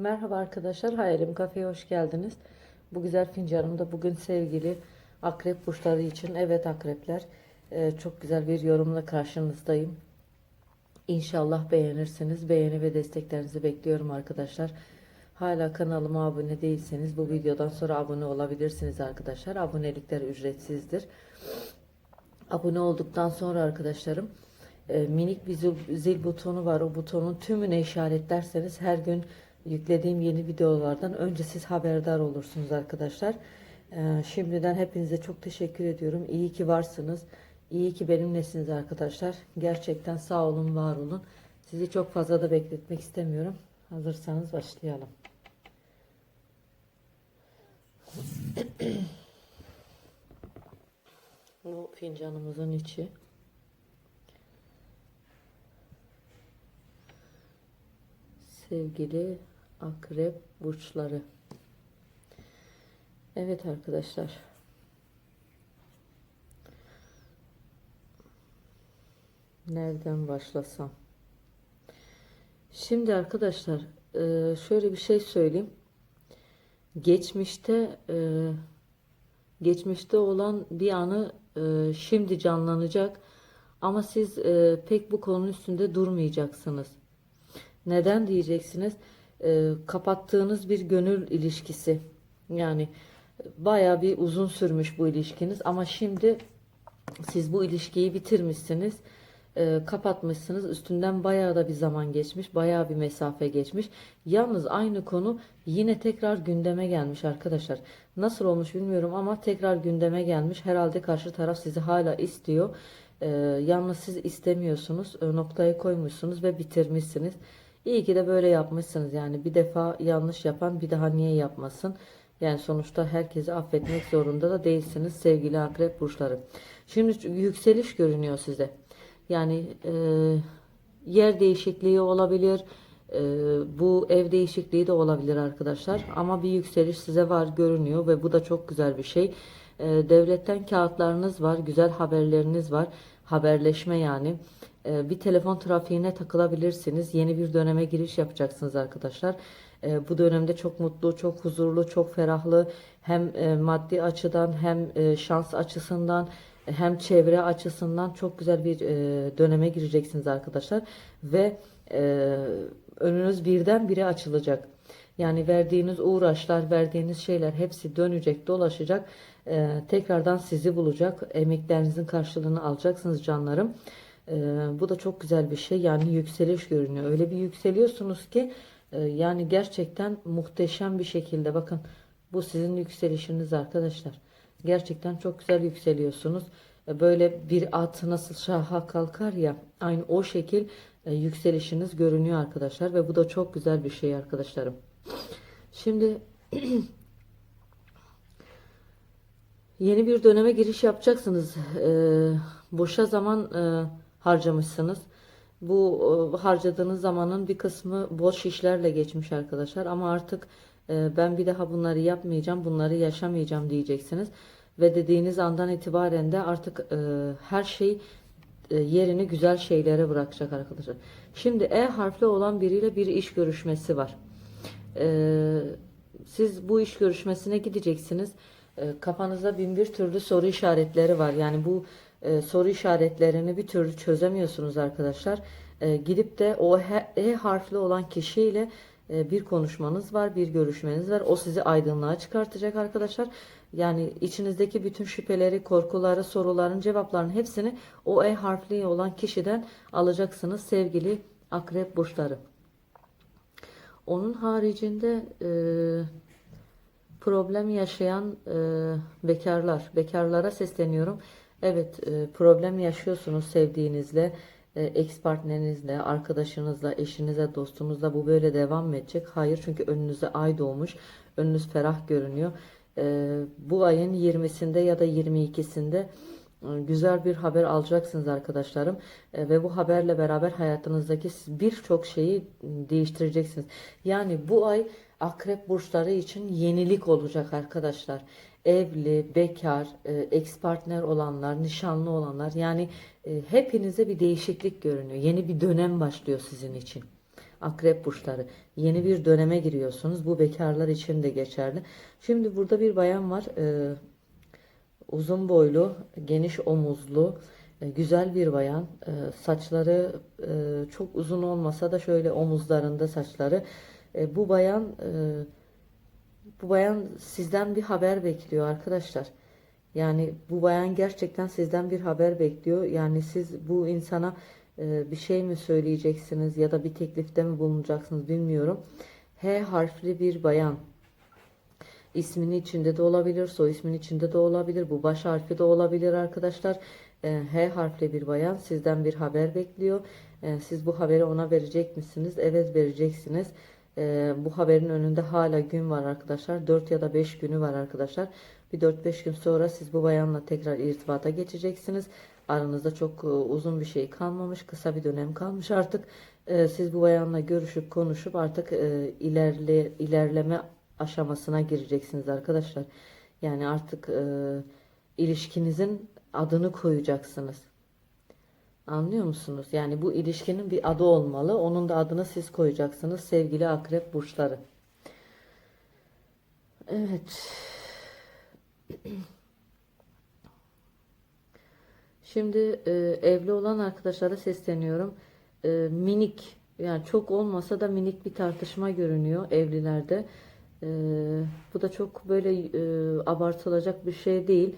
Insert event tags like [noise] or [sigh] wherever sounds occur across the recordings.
Merhaba arkadaşlar, Hayalim Kafe'ye hoş geldiniz. Bu güzel fincanımda bugün sevgili akrep burçları için, evet akrepler, e, çok güzel bir yorumla karşınızdayım. İnşallah beğenirsiniz. Beğeni ve desteklerinizi bekliyorum arkadaşlar. Hala kanalıma abone değilseniz bu videodan sonra abone olabilirsiniz arkadaşlar. Abonelikler ücretsizdir. Abone olduktan sonra arkadaşlarım e, minik bir zil, butonu var. O butonun tümüne işaretlerseniz her gün yüklediğim yeni videolardan önce siz haberdar olursunuz arkadaşlar. E, şimdiden hepinize çok teşekkür ediyorum. İyi ki varsınız. İyi ki benimlesiniz arkadaşlar. Gerçekten sağ olun, var olun. Sizi çok fazla da bekletmek istemiyorum. Hazırsanız başlayalım. [clears throat] Bu fincanımızın içi. Sevgili akrep burçları. Evet arkadaşlar. Nereden başlasam? Şimdi arkadaşlar e, şöyle bir şey söyleyeyim. Geçmişte e, geçmişte olan bir anı e, şimdi canlanacak ama siz pek bu konunun üstünde durmayacaksınız. Neden diyeceksiniz? E, kapattığınız bir gönül ilişkisi. Yani baya bir uzun sürmüş bu ilişkiniz ama şimdi siz bu ilişkiyi bitirmişsiniz. e, kapatmışsınız. Üstünden bayağı da bir zaman geçmiş. Bayağı bir mesafe geçmiş. Yalnız aynı konu yine tekrar gündeme gelmiş arkadaşlar. Nasıl olmuş bilmiyorum ama tekrar gündeme gelmiş. Herhalde karşı taraf sizi hala istiyor. E, yalnız siz istemiyorsunuz. E, noktayı koymuşsunuz ve bitirmişsiniz. İyi ki de böyle yapmışsınız. Yani bir defa yanlış yapan bir daha niye yapmasın? Yani sonuçta herkesi affetmek zorunda da değilsiniz sevgili akrep burçları. Şimdi yükseliş görünüyor size. Yani e, yer değişikliği olabilir. e, bu ev değişikliği de olabilir arkadaşlar. Ama bir yükseliş size var görünüyor ve bu da çok güzel bir şey. E, devletten kağıtlarınız var, güzel haberleriniz var. Haberleşme yani. E, bir telefon trafiğine takılabilirsiniz. Yeni bir döneme giriş yapacaksınız arkadaşlar. E, bu dönemde çok mutlu, çok huzurlu, çok ferahlı hem e, maddi açıdan hem e, şans açısından hem çevre açısından çok güzel bir e, döneme gireceksiniz arkadaşlar ve önünüz birden bire açılacak. Yani verdiğiniz uğraşlar, verdiğiniz şeyler hepsi dönecek, dolaşacak. E, tekrardan sizi bulacak. Emeklerinizin karşılığını alacaksınız canlarım. E, bu da çok güzel bir şey. Yani yükseliş görünüyor. Öyle bir yükseliyorsunuz ki e, yani gerçekten muhteşem bir şekilde bakın bu sizin yükselişiniz arkadaşlar. Gerçekten çok güzel yükseliyorsunuz. E, Böyle bir at nasıl şaha kalkar ya aynı o şekil e, yükselişiniz görünüyor arkadaşlar ve bu da çok güzel bir şey arkadaşlarım. Şimdi [clears throat] yeni bir döneme giriş yapacaksınız. E, boşa zaman e, harcamışsınız. Bu e, harcadığınız zamanın bir kısmı boş işlerle geçmiş arkadaşlar ama artık e, ben bir daha bunları yapmayacağım, bunları yaşamayacağım diyeceksiniz ve dediğiniz andan itibaren de artık e, her şey yerini güzel şeylere bırakacak arkadaşlar. Şimdi E harfli olan biriyle bir iş görüşmesi var. Siz bu iş görüşmesine gideceksiniz. E, kafanızda bin bir türlü soru işaretleri var. Yani bu e, soru işaretlerini bir türlü çözemiyorsunuz arkadaşlar. E, gidip de o he- E harfli olan kişiyle e, bir konuşmanız var, bir görüşmeniz var. O sizi aydınlığa çıkartacak arkadaşlar. Yani içinizdeki bütün şüpheleri, korkuları, soruların cevaplarının hepsini o E harfli olan kişiden alacaksınız sevgili akrep burçları. Onun haricinde e, problem yaşayan e, bekarlar, bekarlara sesleniyorum. Evet, e, problem yaşıyorsunuz sevdiğinizle, e, ex partnerinizle, arkadaşınızla, eşinize, dostunuzla bu böyle devam mı edecek? Hayır, çünkü önünüze ay doğmuş, önünüz ferah görünüyor. E, bu ayın 20'sinde ya da 22'sinde e, güzel bir haber alacaksınız arkadaşlarım E, ve bu haberle beraber hayatınızdaki birçok şeyi değiştireceksiniz. Yani bu ay akrep burçları için yenilik olacak arkadaşlar. Evli, bekar, e, ex partner olanlar, nişanlı olanlar yani e, hepinize bir değişiklik görünüyor. Yeni bir dönem başlıyor sizin için. akrep burçları. Yeni bir döneme giriyorsunuz. Bu bekarlar için de geçerli. Şimdi burada bir bayan var. Ee, uzun boylu, geniş omuzlu, e, güzel bir bayan. E, Saçları e, çok uzun olmasa da şöyle omuzlarında saçları. E, Bu bayan e, bu bayan sizden bir haber bekliyor arkadaşlar. Yani bu bayan gerçekten sizden bir haber bekliyor. Yani siz bu insana e, bir şey mi söyleyeceksiniz ya da bir teklifte mi bulunacaksınız bilmiyorum. H harfli bir bayan. İsminin içinde de olabilir, soy isminin içinde de olabilir, bu baş harfi de olabilir arkadaşlar. E, H harfli bir bayan sizden bir haber bekliyor. E, Siz bu haberi ona verecek misiniz? Evet vereceksiniz. E, Bu haberin önünde hala gün var arkadaşlar. 4 ya da 5 günü var arkadaşlar. Bir 4-5 gün sonra siz bu bayanla tekrar irtibata geçeceksiniz. Aranızda çok e, uzun bir şey kalmamış, kısa bir dönem kalmış artık. E, Siz bu bayanla görüşüp konuşup artık e, ilerle ilerleme aşamasına gireceksiniz arkadaşlar. Yani artık e, ilişkinizin adını koyacaksınız. Anlıyor musunuz? Yani bu ilişkinin bir adı olmalı. Onun da adını siz koyacaksınız sevgili akrep burçları. Evet. [clears throat] Şimdi e, evli olan arkadaşlara sesleniyorum. E, minik yani çok olmasa da minik bir tartışma görünüyor evlilerde. E, bu da çok böyle e, abartılacak bir şey değil.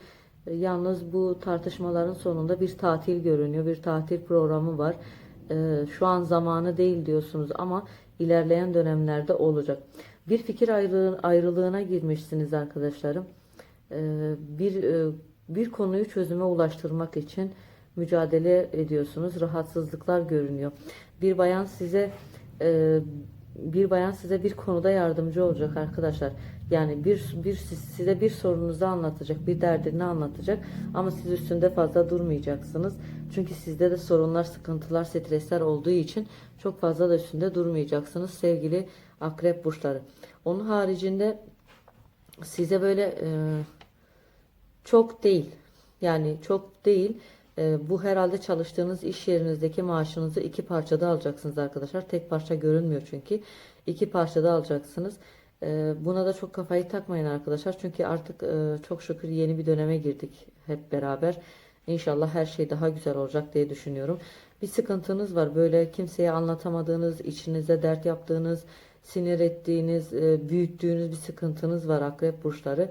E, yalnız bu tartışmaların sonunda bir tatil görünüyor. Bir tatil programı var. E, şu an zamanı değil diyorsunuz ama ilerleyen dönemlerde olacak. Bir fikir ayrılığı, ayrılığına girmişsiniz arkadaşlarım. E, bir bir konuyu çözüme ulaştırmak için mücadele ediyorsunuz. Rahatsızlıklar görünüyor. Bir bayan size bir bayan size bir konuda yardımcı olacak arkadaşlar. Yani bir bir size bir sorunuzu anlatacak, bir derdini anlatacak ama siz üstünde fazla durmayacaksınız. Çünkü sizde de sorunlar, sıkıntılar, stresler olduğu için çok fazla da üstünde durmayacaksınız sevgili akrep burçları. Onun haricinde size böyle e, çok değil. Yani çok değil. Ee, bu herhalde çalıştığınız iş yerinizdeki maaşınızı iki parçada alacaksınız arkadaşlar. Tek parça görünmüyor çünkü. İki parçada alacaksınız. Ee, buna da çok kafayı takmayın arkadaşlar. Çünkü artık e, çok şükür yeni bir döneme girdik hep beraber. İnşallah her şey daha güzel olacak diye düşünüyorum. Bir sıkıntınız var. Böyle kimseye anlatamadığınız, içinizde dert yaptığınız, sinir ettiğiniz, e, büyüttüğünüz bir sıkıntınız var akrep burçları.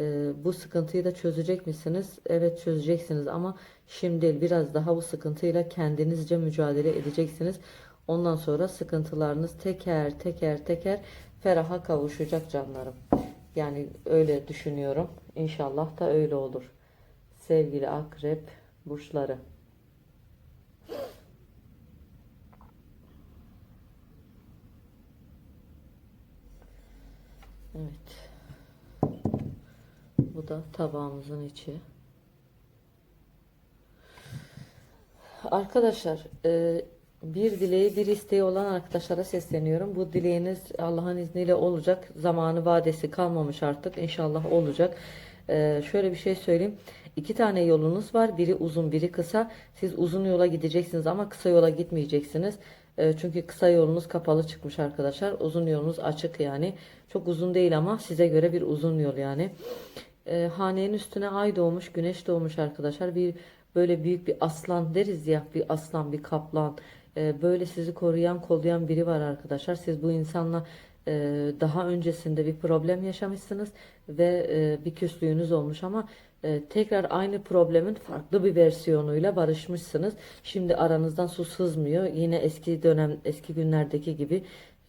Ee, bu sıkıntıyı da çözecek misiniz? Evet çözeceksiniz ama şimdi biraz daha bu sıkıntıyla kendinizce mücadele edeceksiniz. Ondan sonra sıkıntılarınız teker teker teker feraha kavuşacak canlarım. Yani öyle düşünüyorum. İnşallah da öyle olur. Sevgili akrep burçları. Evet. Bu da tabağımızın içi. Arkadaşlar e, bir dileği bir isteği olan arkadaşlara sesleniyorum. Bu dileğiniz Allah'ın izniyle olacak. Zamanı vadesi kalmamış artık. İnşallah olacak. E, şöyle bir şey söyleyeyim. İki tane yolunuz var. Biri uzun biri kısa. Siz uzun yola gideceksiniz ama kısa yola gitmeyeceksiniz. E, çünkü kısa yolunuz kapalı çıkmış arkadaşlar. Uzun yolunuz açık yani. Çok uzun değil ama size göre bir uzun yol yani e, hanenin üstüne ay doğmuş, güneş doğmuş arkadaşlar. Bir böyle büyük bir aslan deriz ya, bir aslan, bir kaplan. E, böyle sizi koruyan, kollayan biri var arkadaşlar. Siz bu insanla e, daha öncesinde bir problem yaşamışsınız ve e, bir küslüğünüz olmuş ama e, tekrar aynı problemin farklı bir versiyonuyla barışmışsınız. Şimdi aranızdan su sızmıyor. Yine eski dönem, eski günlerdeki gibi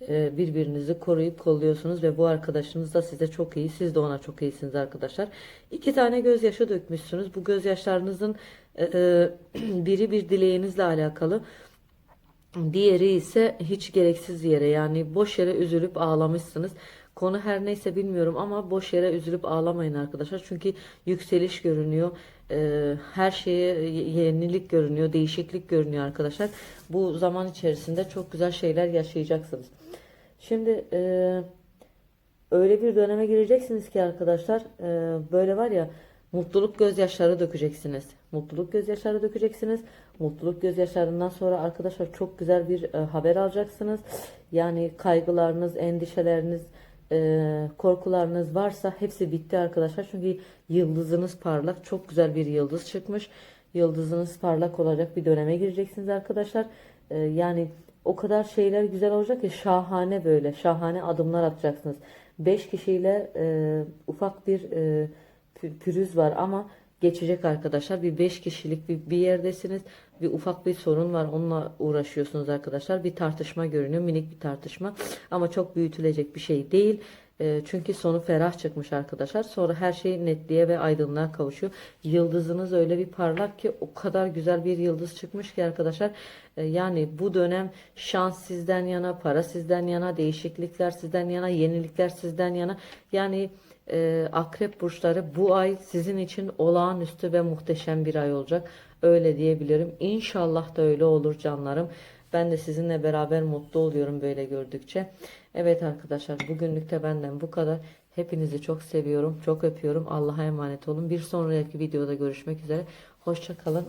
e, birbirinizi koruyup kolluyorsunuz ve bu arkadaşınız da size çok iyi. Siz de ona çok iyisiniz arkadaşlar. İki tane gözyaşı dökmüşsünüz. Bu gözyaşlarınızın e, e, [clears throat] biri bir dileğinizle alakalı. Diğeri ise hiç gereksiz yere yani boş yere üzülüp ağlamışsınız. Konu her neyse bilmiyorum ama boş yere üzülüp ağlamayın arkadaşlar. Çünkü yükseliş görünüyor. Ee, her şeye yenilik görünüyor, değişiklik görünüyor arkadaşlar. Bu zaman içerisinde çok güzel şeyler yaşayacaksınız. Şimdi e, öyle bir döneme gireceksiniz ki arkadaşlar e, böyle var ya Mutluluk gözyaşları dökeceksiniz. Mutluluk gözyaşları dökeceksiniz. Mutluluk gözyaşlarından sonra arkadaşlar çok güzel bir e, haber alacaksınız. Yani kaygılarınız, endişeleriniz, e, korkularınız varsa hepsi bitti arkadaşlar. Çünkü yıldızınız parlak. Çok güzel bir yıldız çıkmış. Yıldızınız parlak olacak bir döneme gireceksiniz arkadaşlar. E, yani o kadar şeyler güzel olacak ki şahane böyle şahane adımlar atacaksınız. 5 kişiyle e, ufak bir e, pürüz var ama geçecek arkadaşlar. Bir 5 kişilik bir, bir yerdesiniz. Bir ufak bir sorun var. Onunla uğraşıyorsunuz arkadaşlar. Bir tartışma görünüyor. Minik bir tartışma. Ama çok büyütülecek bir şey değil. E, çünkü sonu ferah çıkmış arkadaşlar. Sonra her şey netliğe ve aydınlığa kavuşuyor. Yıldızınız öyle bir parlak ki o kadar güzel bir yıldız çıkmış ki arkadaşlar. E, yani bu dönem şans sizden yana, para sizden yana, değişiklikler sizden yana, yenilikler sizden yana. Yani e, akrep burçları bu ay sizin için olağanüstü ve muhteşem bir ay olacak. Öyle diyebilirim. İnşallah da öyle olur canlarım. Ben de sizinle beraber mutlu oluyorum böyle gördükçe. Evet arkadaşlar bugünlük de benden bu kadar. Hepinizi çok seviyorum. Çok öpüyorum. Allah'a emanet olun. Bir sonraki videoda görüşmek üzere. Hoşça kalın.